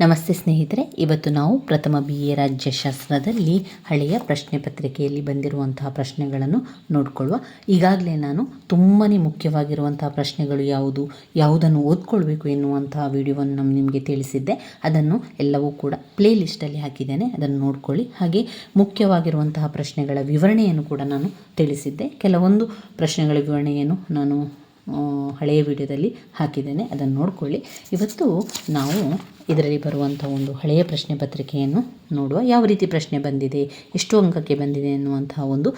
ನಮಸ್ತೆ ಸ್ನೇಹಿತರೆ, ಇವತ್ತು ನಾವು ಪ್ರಥಮ ಬಿ ಎ ರಾಜ್ಯಶಾಸ್ತ್ರದಲ್ಲಿ ಹಳೆಯ ಪ್ರಶ್ನೆ ಪತ್ರಿಕೆಯಲ್ಲಿ ಬಂದಿರುವಂತಹ ಪ್ರಶ್ನೆಗಳನ್ನು ನೋಡಿಕೊಳ್ಳುವ. ಈಗಾಗಲೇ ನಾನು ತುಂಬಾ ಮುಖ್ಯವಾಗಿರುವಂತಹ ಪ್ರಶ್ನೆಗಳು ಯಾವುದು, ಯಾವುದನ್ನು ಓದ್ಕೊಳ್ಬೇಕು ಎನ್ನುವಂತಹ ವಿಡಿಯೋವನ್ನು ನಮ್ಮ ನಿಮಗೆ ತಿಳಿಸಿದ್ದೆ. ಅದನ್ನು ಎಲ್ಲವೂ ಕೂಡ ಪ್ಲೇ ಲಿಸ್ಟಲ್ಲಿ ಹಾಕಿದ್ದೇನೆ, ಅದನ್ನು ನೋಡ್ಕೊಳ್ಳಿ. ಹಾಗೆ ಮುಖ್ಯವಾಗಿರುವಂತಹ ಪ್ರಶ್ನೆಗಳ ವಿವರಣೆಯನ್ನು ಕೂಡ ನಾನು ತಿಳಿಸಿದ್ದೆ. ಕೆಲವೊಂದು ಪ್ರಶ್ನೆಗಳ ವಿವರಣೆಯನ್ನು ನಾನು ಹಳೆಯ ವಿಡಿಯೋದಲ್ಲಿ ಹಾಕಿದ್ದೇನೆ. ಅದನ್ನು ನೋಡಿಕೊಳ್ಳಿ. ಇವತ್ತು ನಾವು ಇದರಲ್ಲಿ ಬರುವಂಥ ಒಂದು ಹಳೆಯ ಪ್ರಶ್ನೆ ಪತ್ರಿಕೆಯನ್ನು ನೋಡುವ ಯಾವ ರೀತಿ ಪ್ರಶ್ನೆ ಬಂದಿದೆ, ಎಷ್ಟು ಅಂಕಕ್ಕೆ ಬಂದಿದೆ ಎನ್ನುವಂತಹ ಒಂದು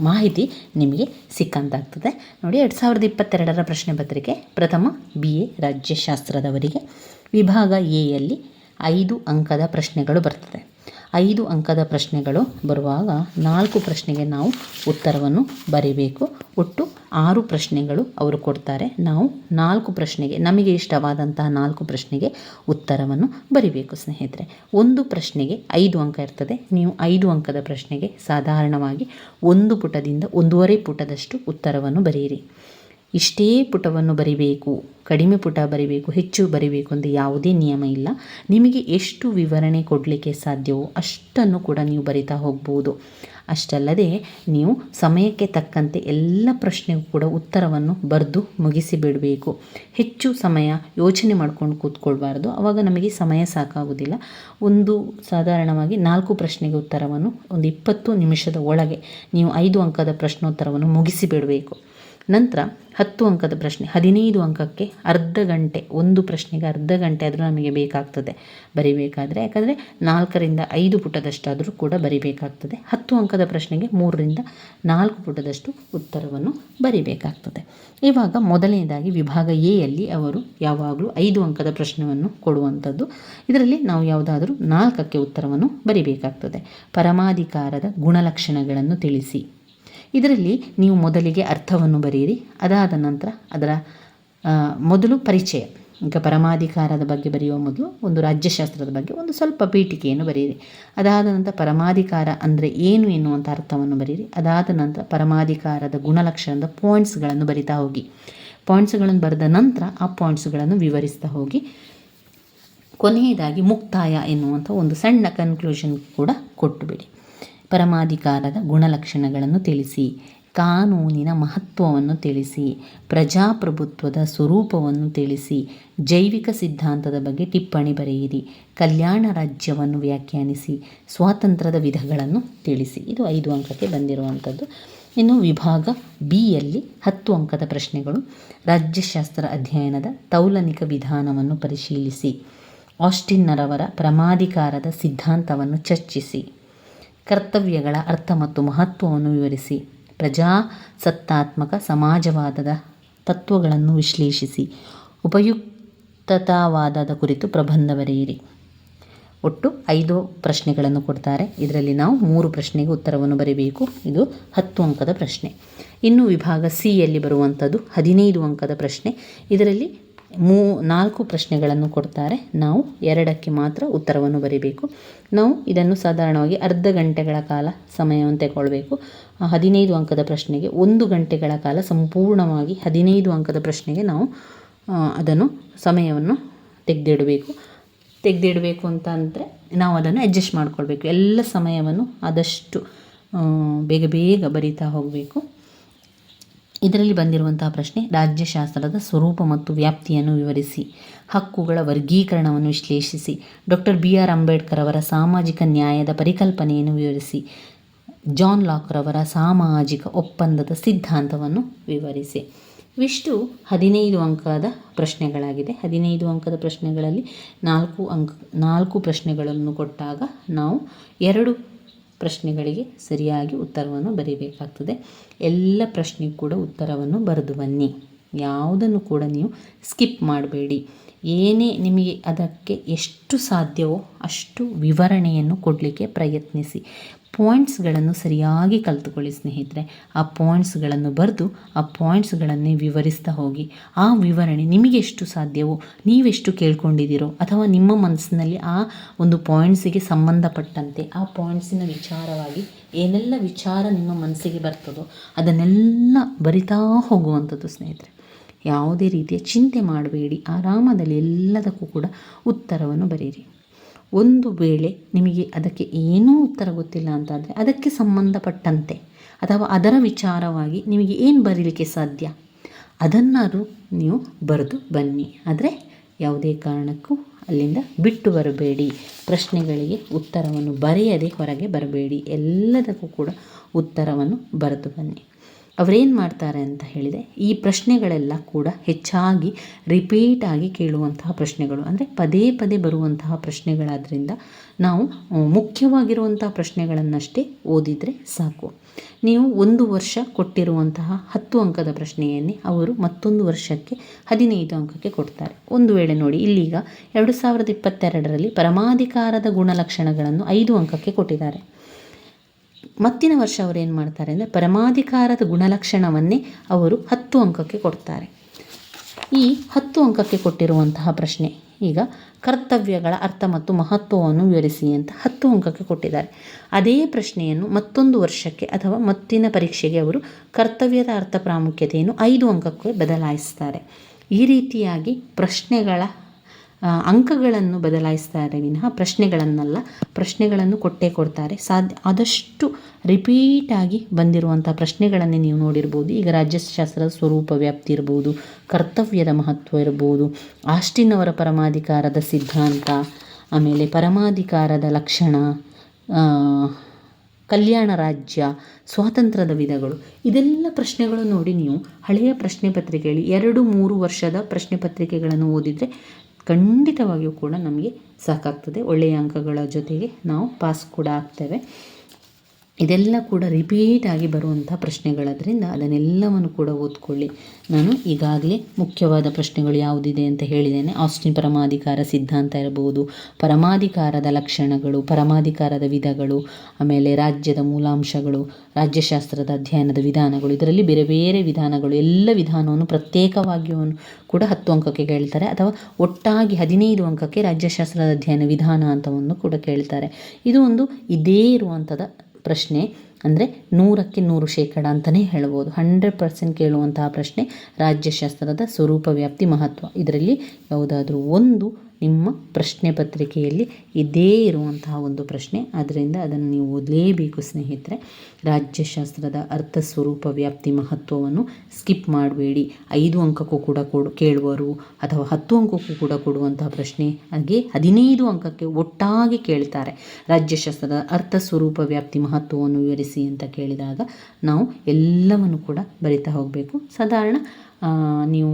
ಮಾಹಿತಿ ನಿಮಗೆ ಸಿಕ್ಕಂತಾಗ್ತದೆ. ನೋಡಿ, ಎರಡು ಸಾವಿರದ ಇಪ್ಪತ್ತೆರಡರ ಪ್ರಶ್ನೆ ಪತ್ರಿಕೆ, ಪ್ರಥಮ ಬಿ ಎ ರಾಜ್ಯಶಾಸ್ತ್ರದವರಿಗೆ ವಿಭಾಗ ಎಯಲ್ಲಿ ಐದು ಅಂಕದ ಪ್ರಶ್ನೆಗಳು ಬರ್ತದೆ. ಐದು ಅಂಕದ ಪ್ರಶ್ನೆಗಳು ಬರುವಾಗ ನಾಲ್ಕು ಪ್ರಶ್ನೆಗೆ ನಾವು ಉತ್ತರವನ್ನು ಬರೀಬೇಕು. ಒಟ್ಟು ಆರು ಪ್ರಶ್ನೆಗಳು ಅವರು ಕೊಡ್ತಾರೆ. ನಾವು ನಾಲ್ಕು ಪ್ರಶ್ನೆಗೆ, ನಮಗೆ ಇಷ್ಟವಾದಂತಹ ನಾಲ್ಕು ಪ್ರಶ್ನೆಗೆ ಉತ್ತರವನ್ನು ಬರಿಬೇಕು ಸ್ನೇಹಿತರೆ. ಒಂದು ಪ್ರಶ್ನೆಗೆ ಐದು ಅಂಕ ಇರ್ತದೆ. ನೀವು ಐದು ಅಂಕದ ಪ್ರಶ್ನೆಗೆ ಸಾಧಾರಣವಾಗಿ ಒಂದು ಪುಟದಿಂದ ಒಂದೂವರೆ ಪುಟದಷ್ಟು ಉತ್ತರವನ್ನು ಬರೆಯಿರಿ. ಇಷ್ಟೇ ಪುಟವನ್ನು ಬರಿಬೇಕು, ಕಡಿಮೆ ಪುಟ ಬರಿಬೇಕು, ಹೆಚ್ಚು ಬರಿಬೇಕು ಅಂತ ಯಾವುದೇ ನಿಯಮ ಇಲ್ಲ. ನಿಮಗೆ ಎಷ್ಟು ವಿವರಣೆ ಕೊಡಲಿಕ್ಕೆ ಸಾಧ್ಯವೋ ಅಷ್ಟನ್ನು ಕೂಡ ನೀವು ಬರಿತಾ ಹೋಗ್ಬೋದು. ಅಷ್ಟಲ್ಲದೆ ನೀವು ಸಮಯಕ್ಕೆ ತಕ್ಕಂತೆ ಎಲ್ಲ ಪ್ರಶ್ನೆಗೂ ಕೂಡ ಉತ್ತರವನ್ನು ಬರೆದು ಮುಗಿಸಿ ಬಿಡಬೇಕು. ಹೆಚ್ಚು ಸಮಯ ಯೋಚನೆ ಮಾಡ್ಕೊಂಡು ಕೂತ್ಕೊಳ್ಬಾರ್ದು. ಆವಾಗ ನಮಗೆ ಸಮಯ ಸಾಕಾಗೋದಿಲ್ಲ ಒಂದು ಸಾಧಾರಣವಾಗಿ ನಾಲ್ಕು ಪ್ರಶ್ನೆಗೆ ಉತ್ತರವನ್ನು ಒಂದು ಇಪ್ಪತ್ತು ನಿಮಿಷದ ಒಳಗೆ ನೀವು ಐದು ಅಂಕದ ಪ್ರಶ್ನೋತ್ತರವನ್ನು ಮುಗಿಸಿ ಬಿಡಬೇಕು. ನಂತರ ಹತ್ತು ಅಂಕದ ಪ್ರಶ್ನೆ, ಹದಿನೈದು ಅಂಕಕ್ಕೆ ಅರ್ಧ ಗಂಟೆ, ಒಂದು ಪ್ರಶ್ನೆಗೆ ಅರ್ಧ ಗಂಟೆ ಆದರೂ ನಮಗೆ ಬೇಕಾಗ್ತದೆ ಬರಿಬೇಕಾದರೆ. ಯಾಕಂದರೆ ನಾಲ್ಕರಿಂದ ಐದು ಪುಟದಷ್ಟಾದರೂ ಕೂಡ ಬರಿಬೇಕಾಗ್ತದೆ. ಹತ್ತು ಅಂಕದ ಪ್ರಶ್ನೆಗೆ ಮೂರರಿಂದ ನಾಲ್ಕು ಪುಟದಷ್ಟು ಉತ್ತರವನ್ನು ಬರಿಬೇಕಾಗ್ತದೆ. ಇವಾಗ ಮೊದಲನೇದಾಗಿ ವಿಭಾಗ ಎಯಲ್ಲಿ ಅವರು ಯಾವಾಗಲೂ ಐದು ಅಂಕದ ಪ್ರಶ್ನೆಯನ್ನು ಕೊಡುವಂಥದ್ದು. ಇದರಲ್ಲಿ ನಾವು ಯಾವುದಾದರೂ ನಾಲ್ಕಕ್ಕೆ ಉತ್ತರವನ್ನು ಬರಿಬೇಕಾಗ್ತದೆ. ಪರಮಾಧಿಕಾರದ ಗುಣಲಕ್ಷಣಗಳನ್ನು ತಿಳಿಸಿ. ಇದರಲ್ಲಿ ನೀವು ಮೊದಲಿಗೆ ಅರ್ಥವನ್ನು ಬರೆಯಿರಿ, ಅದಾದ ನಂತರ ಅದರ ಮೊದಲು ಪರಿಚಯ. ಈಗ ಪರಮಾಧಿಕಾರದ ಬಗ್ಗೆ ಬರೆಯುವ ಮೊದಲು ಒಂದು ರಾಜ್ಯಶಾಸ್ತ್ರದ ಬಗ್ಗೆ ಒಂದು ಸ್ವಲ್ಪ ಪೀಠಿಕೆಯನ್ನು ಬರೆಯಿರಿ. ಅದಾದ ನಂತರ ಪರಮಾಧಿಕಾರ ಅಂದರೆ ಏನು ಎನ್ನುವಂಥ ಅರ್ಥವನ್ನು ಬರೆಯಿರಿ. ಅದಾದ ನಂತರ ಪರಮಾಧಿಕಾರದ ಗುಣಲಕ್ಷಣದ ಪಾಯಿಂಟ್ಸ್ಗಳನ್ನು ಬರಿತಾ ಹೋಗಿ. ಪಾಯಿಂಟ್ಸ್ಗಳನ್ನು ಬರೆದ ನಂತರ ಆ ಪಾಯಿಂಟ್ಸ್ಗಳನ್ನು ವಿವರಿಸ್ತಾ ಹೋಗಿ. ಕೊನೆಯದಾಗಿ ಮುಕ್ತಾಯ ಎನ್ನುವಂಥ ಒಂದು ಸಣ್ಣ ಕನ್ಕ್ಲೂಷನ್ ಕೂಡ ಕೊಟ್ಟುಬಿಡಿ ಪರಮಾಧಿಕಾರದ ಗುಣಲಕ್ಷಣಗಳನ್ನು ತಿಳಿಸಿ, ಕಾನೂನಿನ ಮಹತ್ವವನ್ನು ತಿಳಿಸಿ, ಪ್ರಜಾಪ್ರಭುತ್ವದ ಸ್ವರೂಪವನ್ನು ತಿಳಿಸಿ, ಜೈವಿಕ ಸಿದ್ಧಾಂತದ ಬಗ್ಗೆ ಟಿಪ್ಪಣಿ ಬರೆಯಿರಿ, ಕಲ್ಯಾಣ ರಾಜ್ಯವನ್ನು ವ್ಯಾಖ್ಯಾನಿಸಿ, ಸ್ವಾತಂತ್ರ್ಯದ ವಿಧಗಳನ್ನು ತಿಳಿಸಿ. ಇದು ಐದು ಅಂಕಕ್ಕೆ ಬಂದಿರುವಂಥದ್ದು. ಇನ್ನು ವಿಭಾಗ ಬಿಯಲ್ಲಿ ಹತ್ತು ಅಂಕದ ಪ್ರಶ್ನೆಗಳು. ರಾಜ್ಯಶಾಸ್ತ್ರ ಅಧ್ಯಯನದ ತೌಲನಿಕ ವಿಧಾನವನ್ನು ಪರಿಶೀಲಿಸಿ, ಆಸ್ಟಿನ್ನರವರ ಪ್ರಮಾಧಿಕಾರದ ಸಿದ್ಧಾಂತವನ್ನು ಚರ್ಚಿಸಿ. ಕರ್ತವ್ಯಗಳ ಅರ್ಥ ಮತ್ತು ಮಹತ್ವವನ್ನು ವಿವರಿಸಿ. ಪ್ರಜಾಸತ್ತಾತ್ಮಕ ಸಮಾಜವಾದದ ತತ್ವಗಳನ್ನು ವಿಶ್ಲೇಷಿಸಿ. ಉಪಯುಕ್ತತಾವಾದದ ಕುರಿತು ಪ್ರಬಂಧ ಬರೆಯಿರಿ ಒಟ್ಟು ಐದು ಪ್ರಶ್ನೆಗಳನ್ನು ಕೊಡ್ತಾರೆ. ಇದರಲ್ಲಿ ನಾವು ಮೂರು ಪ್ರಶ್ನೆಗೆ ಉತ್ತರವನ್ನು ಬರೀಬೇಕು. ಇದು ಹತ್ತು ಅಂಕದ ಪ್ರಶ್ನೆ. ಇನ್ನು ವಿಭಾಗ ಸಿಯಲ್ಲಿ ಬರುವಂಥದ್ದು ಹದಿನೈದು ಅಂಕದ ಪ್ರಶ್ನೆ. ಇದರಲ್ಲಿ ಮೂ, ನಾಲ್ಕು ಪ್ರಶ್ನೆಗಳನ್ನು ಕೊಡ್ತಾರೆ. ನಾವು ಎರಡಕ್ಕೆ ಮಾತ್ರ ಉತ್ತರವನ್ನು ಬರೀಬೇಕು. ನಾವು ಇದನ್ನು ಸಾಧಾರಣವಾಗಿ ಅರ್ಧ ಗಂಟೆಗಳ ಕಾಲ ಸಮಯವನ್ನು ತಗೊಳ್ಬೇಕು. ಹದಿನೈದು ಅಂಕದ ಪ್ರಶ್ನೆಗೆ ಒಂದು ಗಂಟೆಗಳ ಕಾಲ ಸಂಪೂರ್ಣವಾಗಿ ಹದಿನೈದು ಅಂಕದ ಪ್ರಶ್ನೆಗೆ ನಾವು ಅದನ್ನು ಸಮಯವನ್ನು ತೆಗೆದಿಡಬೇಕು. ತೆಗೆದಿಡಬೇಕು ಅಂತ ಅಂದರೆ ನಾವು ಅದನ್ನು ಅಡ್ಜಸ್ಟ್ ಮಾಡಿಕೊಳ್ಬೇಕು. ಎಲ್ಲ ಸಮಯವನ್ನು ಆದಷ್ಟು ಬೇಗ ಬೇಗ ಬರಿತಾ ಹೋಗಬೇಕು. ಇದರಲ್ಲಿ ಬಂದಿರುವಂತಹ ಪ್ರಶ್ನೆ ರಾಜ್ಯಶಾಸ್ತ್ರದ ಸ್ವರೂಪ ಮತ್ತು ವ್ಯಾಪ್ತಿಯನ್ನು ವಿವರಿಸಿ, ಹಕ್ಕುಗಳ ವರ್ಗೀಕರಣವನ್ನು ವಿಶ್ಲೇಷಿಸಿ, ಡಾಕ್ಟರ್ ಬಿ ಆರ್ ಅಂಬೇಡ್ಕರ್ ಅವರ ಸಾಮಾಜಿಕ ನ್ಯಾಯದ ಪರಿಕಲ್ಪನೆಯನ್ನು ವಿವರಿಸಿ, ಜಾನ್ ಲಾಕ್ರವರ ಸಾಮಾಜಿಕ ಒಪ್ಪಂದದ ಸಿದ್ಧಾಂತವನ್ನು ವಿವರಿಸಿ. ಇವಿಷ್ಟು ಹದಿನೈದು ಅಂಕದ ಪ್ರಶ್ನೆಗಳಾಗಿದೆ. ಹದಿನೈದು ಅಂಕದ ಪ್ರಶ್ನೆಗಳಲ್ಲಿ ನಾಲ್ಕು ಅಂಕ, ನಾಲ್ಕು ಪ್ರಶ್ನೆಗಳನ್ನು ಕೊಟ್ಟಾಗ ನಾವು ಎರಡು ಪ್ರಶ್ನೆಗಳಿಗೆ ಸರಿಯಾಗಿ ಉತ್ತರವನ್ನು ಬರೀಬೇಕಾಗ್ತದೆ. ಎಲ್ಲ ಪ್ರಶ್ನೆಗೂ ಕೂಡ ಉತ್ತರವನ್ನು ಬರೆದು ಬನ್ನಿ. ಯಾವುದನ್ನು ಕೂಡ ನೀವು ಸ್ಕಿಪ್ ಮಾಡಬೇಡಿ. ಏನೇ ನಿಮಗೆ ಅದಕ್ಕೆ ಎಷ್ಟು ಸಾಧ್ಯವೋ ಅಷ್ಟು ವಿವರಣೆಯನ್ನು ಕೊಡಲಿಕ್ಕೆ ಪ್ರಯತ್ನಿಸಿ. ಪಾಯಿಂಟ್ಸ್ಗಳನ್ನು ಸರಿಯಾಗಿ ಕಲಿತುಕೊಳ್ಳಿ ಸ್ನೇಹಿತರೆ. ಆ ಪಾಯಿಂಟ್ಸ್ಗಳನ್ನು ಬರೆದು ಆ ಪಾಯಿಂಟ್ಸ್ಗಳನ್ನೇ ವಿವರಿಸ್ತಾ ಹೋಗಿ. ಆ ವಿವರಣೆ ನಿಮಗೆ ಎಷ್ಟು ಸಾಧ್ಯವೋ, ನೀವೆಷ್ಟು ಕೇಳ್ಕೊಂಡಿದ್ದೀರೋ ಅಥವಾ ನಿಮ್ಮ ಮನಸ್ಸಿನಲ್ಲಿ ಆ ಒಂದು ಪಾಯಿಂಟ್ಸಿಗೆ ಸಂಬಂಧಪಟ್ಟಂತೆ ಆ ಪಾಯಿಂಟ್ಸಿನ ವಿಚಾರವಾಗಿ ಏನೆಲ್ಲ ವಿಚಾರ ನಿಮ್ಮ ಮನಸ್ಸಿಗೆ ಬರ್ತದೋ ಅದನ್ನೆಲ್ಲ ಬರಿತಾ ಹೋಗುವಂಥದ್ದು ಸ್ನೇಹಿತರೆ. ಯಾವುದೇ ರೀತಿಯ ಚಿಂತೆ ಮಾಡಬೇಡಿ. ಆರಾಮದಲ್ಲಿ ಎಲ್ಲದಕ್ಕೂ ಕೂಡ ಉತ್ತರವನ್ನು ಬರೆಯಿರಿ ಒಂದು ವೇಳೆ ನಿಮಗೆ ಅದಕ್ಕೆ ಏನೂ ಉತ್ತರ ಗೊತ್ತಿಲ್ಲ ಅಂತಾದರೆ ಅದಕ್ಕೆ ಸಂಬಂಧಪಟ್ಟಂತೆ ಅಥವಾ ಅದರ ವಿಚಾರವಾಗಿ ನಿಮಗೆ ಏನು ಬರೀಲಿಕ್ಕೆ ಸಾಧ್ಯ? ಅದನ್ನಾದರೂ ನೀವು ಬರೆದು ಬನ್ನಿ. ಆದರೆ ಯಾವುದೇ ಕಾರಣಕ್ಕೂ ಅಲ್ಲಿಂದ ಬಿಟ್ಟು ಬರಬೇಡಿ. ಪ್ರಶ್ನೆಗಳಿಗೆ ಉತ್ತರವನ್ನು ಬರೆಯದೆ ಹೊರಗೆ ಬರಬೇಡಿ. ಎಲ್ಲದಕ್ಕೂ ಕೂಡ ಉತ್ತರವನ್ನು ಬರೆದು ಬನ್ನಿ. ಅವರೇನು ಮಾಡ್ತಾರೆ ಅಂತ ಹೇಳಿದೆ ಈ ಪ್ರಶ್ನೆಗಳೆಲ್ಲ ಕೂಡ ಹೆಚ್ಚಾಗಿ ರಿಪೀಟ್ ಆಗಿ ಕೇಳುವಂತಹ ಪ್ರಶ್ನೆಗಳು. ಅಂದರೆ ಪದೇ ಪದೇ ಬರುವಂತಹ ಪ್ರಶ್ನೆಗಳಾದ್ದರಿಂದ ನಾವು ಮುಖ್ಯವಾಗಿರುವಂತಹ ಪ್ರಶ್ನೆಗಳನ್ನಷ್ಟೇ ಓದಿದರೆ ಸಾಕು. ನೀವು ಒಂದು ವರ್ಷ ಕೊಟ್ಟಿರುವಂತಹ ಹತ್ತು ಅಂಕದ ಪ್ರಶ್ನೆಯನ್ನೇ ಅವರು ಮತ್ತೊಂದು ವರ್ಷಕ್ಕೆ, ಹದಿನೈದು ಅಂಕಕ್ಕೆ ಕೊಡ್ತಾರೆ. ಒಂದು ವೇಳೆ ನೋಡಿ, ಇಲ್ಲೀಗ ಎರಡು ಸಾವಿರದ ಇಪ್ಪತ್ತೆರಡರಲ್ಲಿ ಪರಮಾಧಿಕಾರದ ಗುಣಲಕ್ಷಣಗಳನ್ನು ಐದು ಅಂಕಕ್ಕೆ ಕೊಟ್ಟಿದ್ದಾರೆ. ಮತ್ತಿನ ವರ್ಷ ಅವರು ಏನು ಮಾಡ್ತಾರೆ ಅಂದರೆ ಪರಮಾಧಿಕಾರದ ಗುಣಲಕ್ಷಣವನ್ನೇ ಅವರು ಹತ್ತು ಅಂಕಕ್ಕೆ ಕೊಡ್ತಾರೆ. ಈ ಹತ್ತು ಅಂಕಕ್ಕೆ ಕೊಟ್ಟಿರುವಂತಹ ಪ್ರಶ್ನೆ, ಈಗ ಕರ್ತವ್ಯಗಳ ಅರ್ಥ ಮತ್ತು ಮಹತ್ವವನ್ನು ವಿವರಿಸಿ ಅಂತ ಹತ್ತು ಅಂಕಕ್ಕೆ ಕೊಟ್ಟಿದ್ದಾರೆ. ಅದೇ ಪ್ರಶ್ನೆಯನ್ನು ಮತ್ತೊಂದು ವರ್ಷಕ್ಕೆ ಅಥವಾ ಮತ್ತಿನ ಪರೀಕ್ಷೆಗೆ ಅವರು ಕರ್ತವ್ಯದ ಅರ್ಥ ಪ್ರಾಮುಖ್ಯತೆಯನ್ನು ಐದು ಅಂಕಕ್ಕೆ ಬದಲಾಯಿಸ್ತಾರೆ. ಈ ರೀತಿಯಾಗಿ ಪ್ರಶ್ನೆಗಳ ಅಂಕಗಳನ್ನು ಬದಲಾಯಿಸ್ತಾರೆ ವಿನಃ ಪ್ರಶ್ನೆಗಳನ್ನಲ್ಲ, ಪ್ರಶ್ನೆಗಳನ್ನು ಕೊಟ್ಟೇ ಕೊಡ್ತಾರೆ. ಸಾಧ್ಯ, ಆದಷ್ಟು ರಿಪೀಟಾಗಿ ಬಂದಿರುವಂಥ ಪ್ರಶ್ನೆಗಳನ್ನೇ ನೀವು ನೋಡಿರ್ಬೋದು. ಈಗ ರಾಜ್ಯಶಾಸ್ತ್ರದ ಸ್ವರೂಪ ವ್ಯಾಪ್ತಿ ಇರ್ಬೋದು, ಕರ್ತವ್ಯದ ಮಹತ್ವ ಇರ್ಬೋದು, ಆಸ್ಟಿನವರ ಪರಮಾಧಿಕಾರದ ಸಿದ್ಧಾಂತ, ಆಮೇಲೆ ಪರಮಾಧಿಕಾರದ ಲಕ್ಷಣ ಕಲ್ಯಾಣ ರಾಜ್ಯ, ಸ್ವಾತಂತ್ರ್ಯದ ವಿಧಗಳು, ಇದೆಲ್ಲ ಪ್ರಶ್ನೆಗಳು ನೋಡಿ ನೀವು ಹಳೆಯ ಪ್ರಶ್ನೆ ಪತ್ರಿಕೆಯಲ್ಲಿ ಎರಡು ಮೂರು ವರ್ಷದ ಪ್ರಶ್ನೆ ಪತ್ರಿಕೆಗಳನ್ನು ಓದಿದರೆ ಖಂಡಿತವಾಗಿಯೂ ಕೂಡ ನಮಗೆ ಸಾಕಾಗ್ತದೆ. ಒಳ್ಳೆಯ ಅಂಕಗಳ ಜೊತೆಗೆ ನಾವು ಪಾಸ್ ಕೂಡ ಆಗ್ತೇವೆ. ಇದೆಲ್ಲ ಕೂಡ ರಿಪೀಟ್ ಆಗಿ ಬರುವಂಥ ಪ್ರಶ್ನೆಗಳಾದ್ರಿಂದ ಅದನ್ನೆಲ್ಲವನ್ನು ಕೂಡ ಓದ್ಕೊಳ್ಳಿ. ನಾನು ಈಗಾಗಲೇ ಮುಖ್ಯವಾದ ಪ್ರಶ್ನೆಗಳು ಯಾವುದಿದೆ ಅಂತ ಹೇಳಿದ್ದೇನೆ. ಆಸ್ಟಿನ್ ಪರಮಾಧಿಕಾರ ಸಿದ್ಧಾಂತ ಇರಬಹುದು, ಪರಮಾಧಿಕಾರದ ಲಕ್ಷಣಗಳು, ಪರಮಾಧಿಕಾರದ ವಿಧಗಳು, ಆಮೇಲೆ ರಾಜ್ಯದ ಮೂಲಾಂಶಗಳು, ರಾಜ್ಯಶಾಸ್ತ್ರದ ಅಧ್ಯಯನದ ವಿಧಾನಗಳು, ಇದರಲ್ಲಿ ಬೇರೆ ಬೇರೆ ವಿಧಾನಗಳು, ಎಲ್ಲ ವಿಧಾನವನ್ನು ಪ್ರತ್ಯೇಕವಾಗಿಯೂ ಕೂಡ ಹತ್ತು ಅಂಕಕ್ಕೆ ಕೇಳ್ತಾರೆ ಅಥವಾ ಒಟ್ಟಾಗಿ ಹದಿನೈದು ಅಂಕಕ್ಕೆ ರಾಜ್ಯಶಾಸ್ತ್ರದ ಅಧ್ಯಯನ ವಿಧಾನ ಅಂತವನ್ನು ಕೂಡ ಕೇಳ್ತಾರೆ. ಇದು ಒಂದು ಇದೇ ಇರುವಂಥದ್ದು ಪ್ರಶ್ನೆ ಅಂದರೆ ನೂರಕ್ಕೆ ನೂರು ಶೇಕಡ ಅಂತಲೇ ಹೇಳ್ಬೋದು. ಹಂಡ್ರೆಡ್ ಪರ್ಸೆಂಟ್ ಕೇಳುವಂತಹ ಪ್ರಶ್ನೆ ರಾಜ್ಯಶಾಸ್ತ್ರದ ಸ್ವರೂಪ ವ್ಯಾಪ್ತಿ ಮಹತ್ವ. ಇದರಲ್ಲಿ ಯಾವುದಾದ್ರೂ ಒಂದು ನಿಮ್ಮ ಪ್ರಶ್ನೆ ಪತ್ರಿಕೆಯಲ್ಲಿ ಇದೇ ಇರುವಂತಹ ಒಂದು ಪ್ರಶ್ನೆ. ಅದರಿಂದ ಅದನ್ನು ನೀವು ಓದಲೇಬೇಕು ಸ್ನೇಹಿತರೆ. ರಾಜ್ಯಶಾಸ್ತ್ರದ ಅರ್ಥ ಸ್ವರೂಪ ವ್ಯಾಪ್ತಿ ಮಹತ್ವವನ್ನು ಸ್ಕಿಪ್ ಮಾಡಬೇಡಿ. ಐದು ಅಂಕಕ್ಕೂ ಕೂಡ ಕೊಡು ಕೇಳುವರು ಅಥವಾ ಹತ್ತು ಅಂಕಕ್ಕೂ ಕೂಡ ಕೊಡುವಂತಹ ಪ್ರಶ್ನೆ ಹಾಗೆ ಹದಿನೈದು ಅಂಕಕ್ಕೆ ಒಟ್ಟಾಗಿ ಕೇಳ್ತಾರೆ. ರಾಜ್ಯಶಾಸ್ತ್ರದ ಅರ್ಥ ಸ್ವರೂಪ ವ್ಯಾಪ್ತಿ ಮಹತ್ವವನ್ನು ವಿವರಿಸಿ ಅಂತ ಕೇಳಿದಾಗ ನಾವು ಎಲ್ಲವನ್ನು ಕೂಡ ಬರಿತಾ ಹೋಗಬೇಕು. ಸಾಧಾರಣ ನೀವು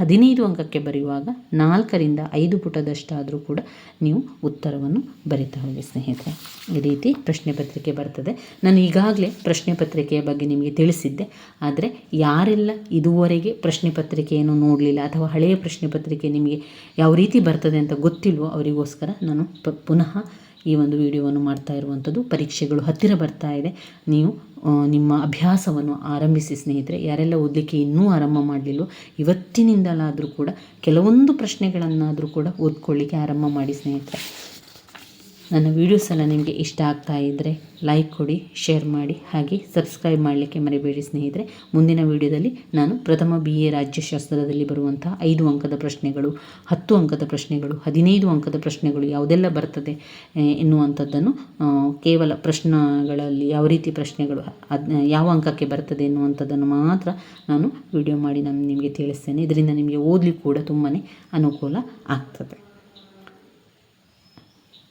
ಹದಿನೈದು ಅಂಕಕ್ಕೆ ಬರೆಯುವಾಗ ನಾಲ್ಕರಿಂದ ಐದು ಪುಟದಷ್ಟಾದರೂ ಕೂಡ ನೀವು ಉತ್ತರವನ್ನು ಬರಿತಾ ಹೋಗಿ, ಸ್ನೇಹಿತರೆ. ಈ ರೀತಿ ಪ್ರಶ್ನೆ ಪತ್ರಿಕೆ ಬರ್ತದೆ. ನಾನು ಈಗಾಗಲೇ ಪ್ರಶ್ನೆ ಪತ್ರಿಕೆಯ ಬಗ್ಗೆ ನಿಮಗೆ ತಿಳಿಸಿದ್ದೆ. ಆದರೆ ಯಾರೆಲ್ಲ ಇದುವರೆಗೆ ಪ್ರಶ್ನೆ ಪತ್ರಿಕೆಯನ್ನು ನೋಡಲಿಲ್ಲ ಅಥವಾ ಹಳೆಯ ಪ್ರಶ್ನೆ ಪತ್ರಿಕೆ ನಿಮಗೆ ಯಾವ ರೀತಿ ಬರ್ತದೆ ಅಂತ ಗೊತ್ತಿಲ್ವೋ ಅವರಿಗೋಸ್ಕರ ನಾನು ಪುನಃ ಈ ಒಂದು ವಿಡಿಯೋವನ್ನು ಮಾಡ್ತಾ ಇರುವಂಥದ್ದು. ಪರೀಕ್ಷೆಗಳು ಹತ್ತಿರ ಬರ್ತಾ ಇದೆ. ನೀವು ನಿಮ್ಮ ಅಭ್ಯಾಸವನ್ನು ಆರಂಭಿಸಿ ಸ್ನೇಹಿತರೆ. ಯಾರೆಲ್ಲ ಓದಲಿಕ್ಕೆ ಇನ್ನೂ ಆರಂಭ ಮಾಡಲಿಲ್ಲೋ, ಇವತ್ತಿನಿಂದಲಾದರೂ ಕೂಡ ಕೆಲವೊಂದು ಪ್ರಶ್ನೆಗಳನ್ನಾದರೂ ಕೂಡ ಓದ್ಕೊಳ್ಳಿಕ್ಕೆ ಆರಂಭ ಮಾಡಿ ಸ್ನೇಹಿತರೆ. ನನ್ನ ವೀಡಿಯೋಸ್ ಎಲ್ಲ ನಿಮಗೆ ಇಷ್ಟ ಆಗ್ತಾ ಇದ್ದರೆ ಲೈಕ್ ಕೊಡಿ ಶೇರ್ ಮಾಡಿ, ಹಾಗೆ ಸಬ್ಸ್ಕ್ರೈಬ್ ಮಾಡಲಿಕ್ಕೆ ಮರಿಬೇಡಿ ಸ್ನೇಹಿತರೆ. ಮುಂದಿನ ವೀಡಿಯೋದಲ್ಲಿ ನಾನು ಪ್ರಥಮ ಬಿ ಎ ರಾಜ್ಯಶಾಸ್ತ್ರದಲ್ಲಿ ಬರುವಂಥ ಐದು ಅಂಕದ ಪ್ರಶ್ನೆಗಳು, ಹತ್ತು ಅಂಕದ ಪ್ರಶ್ನೆಗಳು, ಹದಿನೈದು ಅಂಕದ ಪ್ರಶ್ನೆಗಳು ಯಾವುದೆಲ್ಲ ಬರ್ತದೆ ಎನ್ನುವಂಥದ್ದನ್ನು ಕೇವಲ ಪ್ರಶ್ನೆಗಳಲ್ಲಿ ಯಾವ ರೀತಿ ಪ್ರಶ್ನೆಗಳು ಯಾವ ಅಂಕಕ್ಕೆ ಬರ್ತದೆ ಎನ್ನುವಂಥದ್ದನ್ನು ಮಾತ್ರ ನಾನು ವಿಡಿಯೋ ಮಾಡಿ ನಾನು ನಿಮಗೆ ತಿಳಿಸ್ತೇನೆ. ಇದರಿಂದ ನಿಮಗೆ ಓದಲಿಕ್ಕೆ ಕೂಡ ತುಂಬಾ ಅನುಕೂಲ ಆಗ್ತದೆ.